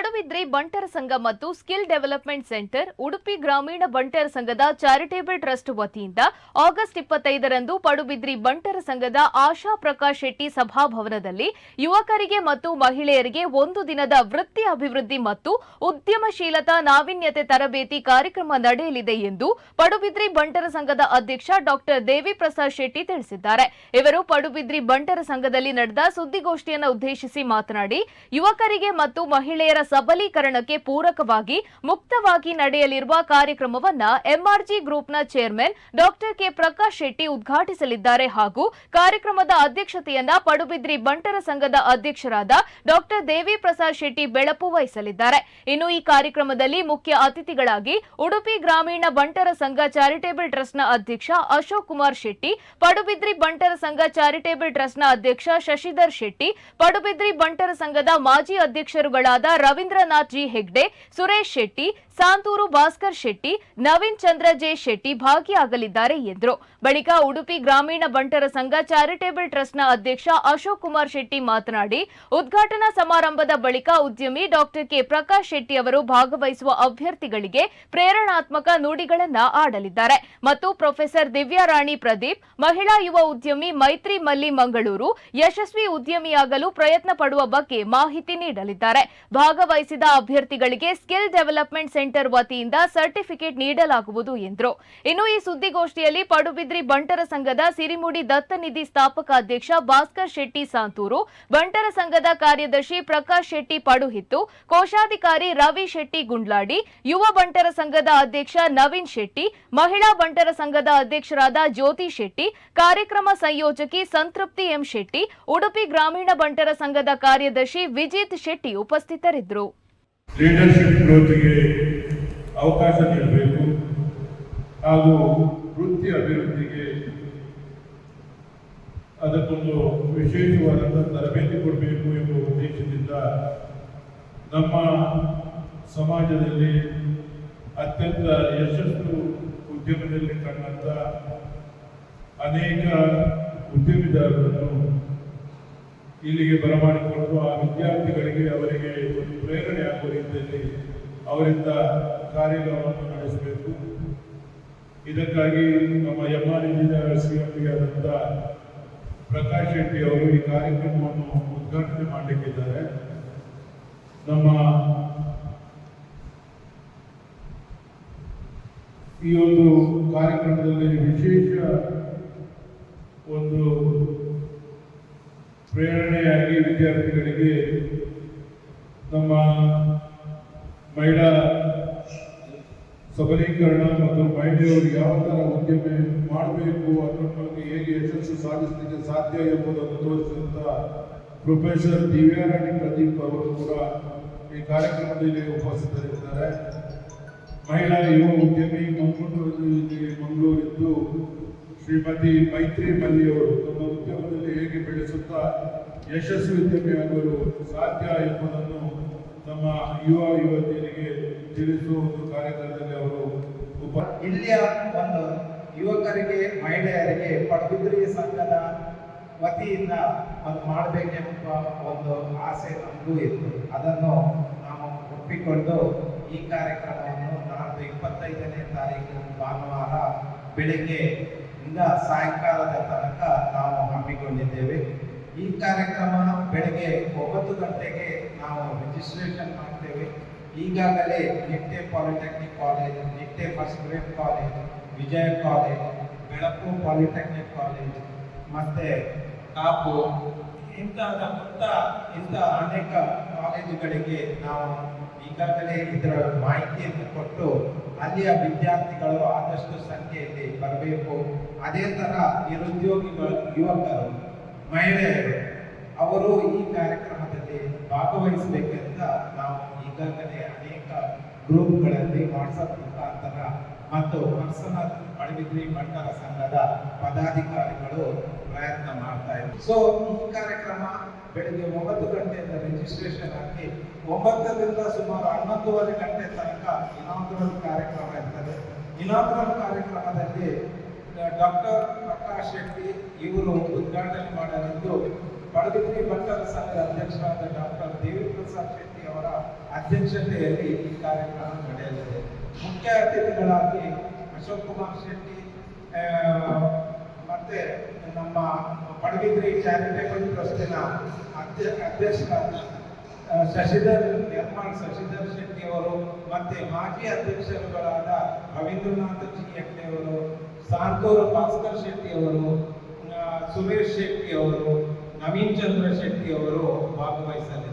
ಪಡುಬಿದ್ರಿ ಬಂಟರ ಸಂಘ ಮತ್ತು ಸ್ಕಿಲ್ ಡೆವಲಪ್ಮೆಂಟ್ ಸೆಂಟರ್, ಉಡುಪಿ ಗ್ರಾಮೀಣ ಬಂಟರ ಸಂಘದ ಚಾರಿಟೇಬಲ್ ಟ್ರಸ್ಟ್ ವತಿಯಿಂದ ಆಗಸ್ಟ್ ಇಪ್ಪತ್ತೈದರಂದು ಪಡುಬಿದ್ರಿ ಬಂಟರ ಸಂಘದ ಆಶಾ ಪ್ರಕಾಶ್ ಶೆಟ್ಟಿ ಸಭಾಭವನದಲ್ಲಿ ಯುವಕರಿಗೆ ಮತ್ತು ಮಹಿಳೆಯರಿಗೆ ಒಂದು ದಿನದ ವೃತ್ತಿ ಅಭಿವೃದ್ಧಿ ಮತ್ತು ಉದ್ಯಮಶೀಲತಾ ನಾವೀನ್ಯತೆ ತರಬೇತಿ ಕಾರ್ಯಕ್ರಮ ನಡೆಯಲಿದೆ ಎಂದು ಪಡುಬಿದ್ರಿ ಬಂಟರ ಸಂಘದ ಅಧ್ಯಕ್ಷ ಡಾಕ್ಟರ್ ದೇವಿ ಪ್ರಸಾದ್ ಶೆಟ್ಟಿ ತಿಳಿಸಿದ್ದಾರೆ. ಇವರು ಪಡುಬಿದ್ರಿ ಬಂಟರ ಸಂಘದಲ್ಲಿ ನಡೆದ ಸುದ್ದಿಗೋಷ್ಠಿಯನ್ನು ಉದ್ದೇಶಿಸಿ ಮಾತನಾಡಿ, ಯುವಕರಿಗೆ ಮತ್ತು ಮಹಿಳೆಯರ ಸಬಲೀಕರಣಕ್ಕೆ ಪೂರಕವಾಗಿ ಮುಕ್ತವಾಗಿ ನಡೆಯಲಿರುವ ಕಾರ್ಯಕ್ರಮವನ್ನ ಎಂಆರ್ಜಿ ಗ್ರೂಪ್ನ chairman doctor K Prakash Shetty ಉದ್ಘಾಟಿಸಲಿದ್ದಾರೆ ಹಾಗೂ ಕಾರ್ಯಕ್ರಮದ ಅಧ್ಯಕ್ಷತೆಯನ್ನ ಪಡುಬಿದ್ರಿ ಬಂಟರ ಸಂಘದ ಅಧ್ಯಕ್ಷರಾದ ಡಾಕ್ಟರ್ ದೇವಿ ಪ್ರಸಾದ್ ಶೆಟ್ಟಿ ಬೆಳಪು ವಹಿಸಲಿದ್ದಾರೆ. ಇನ್ನು ಈ ಕಾರ್ಯಕ್ರಮದಲ್ಲಿ ಮುಖ್ಯ ಅತಿಥಿಗಳಾಗಿ ಉಡುಪಿ ಗ್ರಾಮೀಣ ಬಂಟರ ಸಂಘ ಚಾರಿಟೇಬಲ್ ಟ್ರಸ್ಟ್ನ ಅಧ್ಯಕ್ಷ ಅಶೋಕ್ ಕುಮಾರ್ ಶೆಟ್ಟಿ, ಪಡುಬಿದ್ರಿ ಬಂಟರ ಸಂಘ ಚಾರಿಟೇಬಲ್ ಟ್ರಸ್ಟ್ನ ಅಧ್ಯಕ್ಷ ಶಶಿಧರ್ ಶೆಟ್ಟಿ, ಪಡುಬಿದ್ರಿ ಬಂಟರ ಸಂಘದ ಮಾಜಿ ಅಧ್ಯಕ್ಷರುಗಳಾದ ರವೀಂದ್ರನಾಥ್ ಜಿ ಹೆಗ್ಡೆ, ಸುರೇಶ್ ಶೆಟ್ಟಿ, ಸಾಂತೂರು ಭಾಸ್ಕರ್ ಶೆಟ್ಟಿ, ನವೀನ್ ಚಂದ್ರ ಜೆ ಶೆಟ್ಟಿ ಭಾಗಿಯಾಗಲಿದ್ದಾರೆ ಎಂದರು. ಬಳಿಕ ಉಡುಪಿ ಗ್ರಾಮೀಣ ಬಂಟರ ಸಂಘ ಚಾರಿಟೇಬಲ್ ಟ್ರಸ್ಟ್ನ ಅಧ್ಯಕ್ಷ ಅಶೋಕ್ ಕುಮಾರ್ ಶೆಟ್ಟಿ ಮಾತನಾಡಿ, ಉದ್ಘಾಟನಾ ಸಮಾರಂಭದ ಬಳಿಕ ಉದ್ಯಮಿ ಡಾಕ್ಟರ್ ಕೆ ಪ್ರಕಾಶ್ ಶೆಟ್ಟಿ ಅವರು ಭಾಗವಹಿಸುವ ಅಭ್ಯರ್ಥಿಗಳಿಗೆ ಪ್ರೇರಣಾತ್ಮಕ ನುಡಿಗಳನ್ನ ಆಡಲಿದ್ದಾರೆ. ಮತ್ತು ಪ್ರೊಫೆಸರ್ ದಿವ್ಯಾರಾಣಿ ಪ್ರದೀಪ್, ಮಹಿಳಾ ಯುವ ಉದ್ಯಮಿ ಮೈತ್ರಿ ಮಲ್ಲಿ ಮಂಗಳೂರು, ಯಶಸ್ವಿ ಉದ್ಯಮಿಯಾಗಲು ಪ್ರಯತ್ನ ಪಡುವ ಬಗ್ಗೆ ಮಾಹಿತಿ ನೀಡಲಿದ್ದಾರೆ. ಭಾಗವಹಿಸಿದ ಅಭ್ಯರ್ಥಿಗಳಿಗೆ ಸ್ಕಿಲ್ ಡೆವಲಪ್ಮೆಂಟ್ ಸೆಂಟರ್ ವತಿಯಿಂದ ಸರ್ಟಿಫಿಕೇಟ್ ನೀಡಲಾಗುವುದು ಎಂದರು. ಇನ್ನು ಈ ಸುದ್ದಿಗೋಷ್ಠಿಯಲ್ಲಿ ಪಡುಬಿದ್ರಿ ಬಂಟರ ಸಂಘದ ಸಿರಿಮುಡಿ ದತ್ತನಿಧಿ ಸ್ಥಾಪಕ ಅಧ್ಯಕ್ಷ ಭಾಸ್ಕರ್ ಶೆಟ್ಟಿ ಸಾಂತೂರು, ಬಂಟರ ಸಂಘದ ಕಾರ್ಯದರ್ಶಿ ಪ್ರಕಾಶ್ ಶೆಟ್ಟಿ ಪಡುಹಿತ್ತು, ಕೋಶಾಧಿಕಾರಿ ರವಿ ಶೆಟ್ಟಿ ಗುಂಡ್ಲಾಡಿ, ಯುವ ಬಂಟರ ಸಂಘದ ಅಧ್ಯಕ್ಷ ನವೀನ್ ಶೆಟ್ಟಿ, ಮಹಿಳಾ ಬಂಟರ ಸಂಘದ ಅಧ್ಯಕ್ಷರಾದ ಜ್ಯೋತಿ ಶೆಟ್ಟಿ, ಕಾರ್ಯಕ್ರಮ ಸಂಯೋಜಕಿ ಸಂತೃಪ್ತಿ ಎಂ ಶೆಟ್ಟಿ, ಉಡುಪಿ ಗ್ರಾಮೀಣ ಬಂಟರ ಸಂಘದ ಕಾರ್ಯದರ್ಶಿ ವಿಜಿತ್ ಶೆಟ್ಟಿ ಉಪಸ್ಥಿತರಿದ್ದರು. ಲೀಡರ್ಶಿಪ್ ಗ್ರೋತ್ಗೆ ಅವಕಾಶ ನೀಡಬೇಕು. ಹಾಗೂ ವೃತ್ತಿ ಅಭಿವೃದ್ಧಿಗೆ ಅದಕ್ಕೊಂದು ವಿಶೇಷವಾದಂಥ ತರಬೇತಿ ಕೊಡಬೇಕು ಎಂಬ ಉದ್ದೇಶದಿಂದ ನಮ್ಮ ಸಮಾಜದಲ್ಲಿ ಅತ್ಯಂತ ಯಶಸ್ಸು ಉದ್ಯಮದಲ್ಲಿ ಕಂಡಂಥ ಅನೇಕ ಉದ್ಯಮಿದಾರರನ್ನು ಇಲ್ಲಿಗೆ ಬರಮಾಡಿಕೊಂಡು ಆ ವಿದ್ಯಾರ್ಥಿಗಳಿಗೆ ಅವರಿಗೆ ಒಂದು ಪ್ರೇರಣೆ ಆಗುವ ರೀತಿಯಲ್ಲಿ ಅವರಿಂದ ಕಾರ್ಯಕ್ರಮವನ್ನು ನಡೆಸಬೇಕು. ಇದಕ್ಕಾಗಿ ನಮ್ಮ ಎಂ ಆರ್ ಇಂಜಿನಿಯರ್ ಆದಂಥ ಪ್ರಕಾಶ್ ಶೆಟ್ಟಿ ಅವರು ಈ ಕಾರ್ಯಕ್ರಮವನ್ನು ಉದ್ಘಾಟನೆ ಮಾಡಲಿಕ್ಕಿದ್ದಾರೆ. ನಮ್ಮ ಈ ಒಂದು ಕಾರ್ಯಕ್ರಮದಲ್ಲಿ ವಿಶೇಷ ಒಂದು ಪ್ರೇರಣೆಯಾಗಿ ವಿದ್ಯಾರ್ಥಿಗಳಿಗೆ ನಮ್ಮ ಮಹಿಳಾ ಸಬಲೀಕರಣ ಮತ್ತು ಮಹಿಳೆಯರು ಯಾವ ಥರ ಉದ್ಯಮ ಮಾಡಬೇಕು ಅಂತ ಹೇಗೆ ಯಶಸ್ಸು ಸಾಧಿಸಲಿಕ್ಕೆ ಸಾಧ್ಯ ಎಂಬುದನ್ನು ತೋರಿಸಿದಂಥ ಪ್ರೊಫೆಸರ್ ದಿವ್ಯಾರಾಣಿ ಪ್ರದೀಪ್ ಅವರು ಕೂಡ ಈ ಕಾರ್ಯಕ್ರಮದಲ್ಲಿ ಉಪಸ್ಥಿತರಿದ್ದಾರೆ. ಮಹಿಳಾ ಯುವ ಉದ್ಯಮಿ ಮಂಗಳೂರು ಮಂಗಳೂರಿದ್ದು ಶ್ರೀಮತಿ ಮೈತ್ರಿ ಮಲ್ಲಿಯವರು ತಮ್ಮ ಉದ್ಯಮದಲ್ಲಿ ಹೇಗೆ ಬೆಳೆಸುತ್ತಾ ಯಶಸ್ವಿ ಉದ್ಯಮಿಯಾಗಲು ಸಾಧ್ಯ ಎಂಬುದನ್ನು ನಮ್ಮ ಯುವ ಯುವತಿಯರಿಗೆ ತಿಳಿಸುವ ಒಂದು ಕಾರ್ಯಕ್ರಮದಲ್ಲಿ ಅವರು ಉಪ ಇಲ್ಲಿಯ ಒಂದು ಯುವಕರಿಗೆ, ಮಹಿಳೆಯರಿಗೆ, ಪಡುಬಿದ್ರಿ ಸಂಘದ ವತಿಯಿಂದ ಒಂದು ಮಾಡಬೇಕೆಂಬ ಒಂದು ಆಸೆ ನಮಗೂ ಇತ್ತು. ಅದನ್ನು ನಾವು ಒಪ್ಪಿಕೊಂಡು ಈ ಕಾರ್ಯಕ್ರಮವನ್ನು ನಾಡ್ದು ಇಪ್ಪತ್ತೈದನೇ ತಾರೀಕು ಭಾನುವಾರ ಬೆಳಿಗ್ಗೆ ಇಂದ ಸಾಯಂಕಾಲದ ತನಕ ನಾವು ಹಮ್ಮಿಕೊಂಡಿದ್ದೇವೆ. ಈ ಕಾರ್ಯಕ್ರಮ ಬೆಳಗ್ಗೆ ಒಂಬತ್ತು ಗಂಟೆಗೆ ನಾವು ರಿಜಿಸ್ಟ್ರೇಷನ್ ಮಾಡ್ತೇವೆ. ಈಗಾಗಲೇ Nitte polytechnic college Nitte first grade college Vijaya college Belaku polytechnic college ಮತ್ತೆ ಕಾಪು ಇಂತಹ ಮುಂತ ಇಂಥ ಅನೇಕ ಕಾಲೇಜುಗಳಿಗೆ ನಾವು ಈಗಾಗಲೇ ಇದರ ಮಾಹಿತಿಯನ್ನು ಕೊಟ್ಟು ಅಲ್ಲಿಯ ವಿದ್ಯಾರ್ಥಿಗಳು ಆದಷ್ಟು ಸಂಖ್ಯೆಯಲ್ಲಿ ಬರಬೇಕು. ಅದೇ ತರ ನಿರುದ್ಯೋಗಿಗಳು, ಯುವಕರು, ಮಹಿಳೆಯರು, ಅವರು ಈ ಕಾರ್ಯಕ್ರಮದಲ್ಲಿ ಭಾಗವಹಿಸಬೇಕೆಂದ ನಾವು ಈಗಾಗಲೇ ಅನೇಕ ಗ್ರೂಪ್ಗಳಲ್ಲಿ ವಾಟ್ಸಪ್ ಮುಖಾಂತರ ಮತ್ತು ಪರ್ಸನಲ್ ಪಡುಬಿದ್ರಿ ಬಂಟರ ಸಂಘದ ಪದಾಧಿಕಾರಿಗಳು ಪ್ರಯತ್ನ ಮಾಡ್ತಾ ಇದ್ದಾರೆ. ಸೊ ಈ ಕಾರ್ಯಕ್ರಮ ಬೆಳಿಗ್ಗೆ ಒಂಬತ್ತು ಗಂಟೆಯಿಂದ ರಿಜಿಸ್ಟ್ರೇಷನ್ ಆಗಿ ಒಂಬತ್ತರಿಂದ ಸುಮಾರು ಹನ್ನೊಂದುವರೆ ಗಂಟೆ ತನಕ ಇನಾಗ್ರಲ್ ಕಾರ್ಯಕ್ರಮ ಇರ್ತದೆ. ಇನಾಗ್ರಲ್ ಕಾರ್ಯಕ್ರಮದಲ್ಲಿ ಡಾಕ್ಟರ್ ಪ್ರಕಾಶ್ ಶೆಟ್ಟಿ ಇವರು ಉದ್ಘಾಟನೆ ಮಾಡಲಿದ್ದು, ಪಡುಬಿದ್ರಿ ಬಂಟರ ಸಂಘದ ಅಧ್ಯಕ್ಷರಾದ ಡಾಕ್ಟರ್ ದೇವಿ ಪ್ರಸಾದ್ ಶೆಟ್ಟಿ ಅವರ ಅಧ್ಯಕ್ಷತೆಯಲ್ಲಿ ಈ ಕಾರ್ಯಕ್ರಮ ನಡೆಯಲಿದೆ. ಮುಖ್ಯ ಅತಿಥಿಗಳಾಗಿ ಅಶೋಕ್ ಕುಮಾರ್ ಶೆಟ್ಟಿ ಮತ್ತೆ ನಮ್ಮ ಪಡುಬಿದ್ರಿ ಚಾರಿಟೇಬಲ್ ಟ್ರಸ್ಟಿನ ಅಧ್ಯ ಅಧ್ಯಕ್ಷರಾದ ಆ, ಶಶಿಧರ್ ನಿರ್ಮಾಣ್ ಶಶಿಧರ್ ಶೆಟ್ಟಿ ಅವರು ಮತ್ತೆ ಮಾಜಿ ಅಧ್ಯಕ್ಷರುಗಳಾದ ರವೀಂದ್ರನಾಥ ಜಿ ಹೆಗ್ಡೆ ಅವರು ಸಾಂತೂರು ಭಾಸ್ಕರ್ ಶೆಟ್ಟಿ ಅವರು ಸುರೇಶ್ ಶೆಟ್ಟಿ ಅವರು ನವೀನ್ ಚಂದ್ರ ಶೆಟ್ಟಿ ಅವರು ಭಾಗವಹಿಸಲಿದ್ದಾರೆ.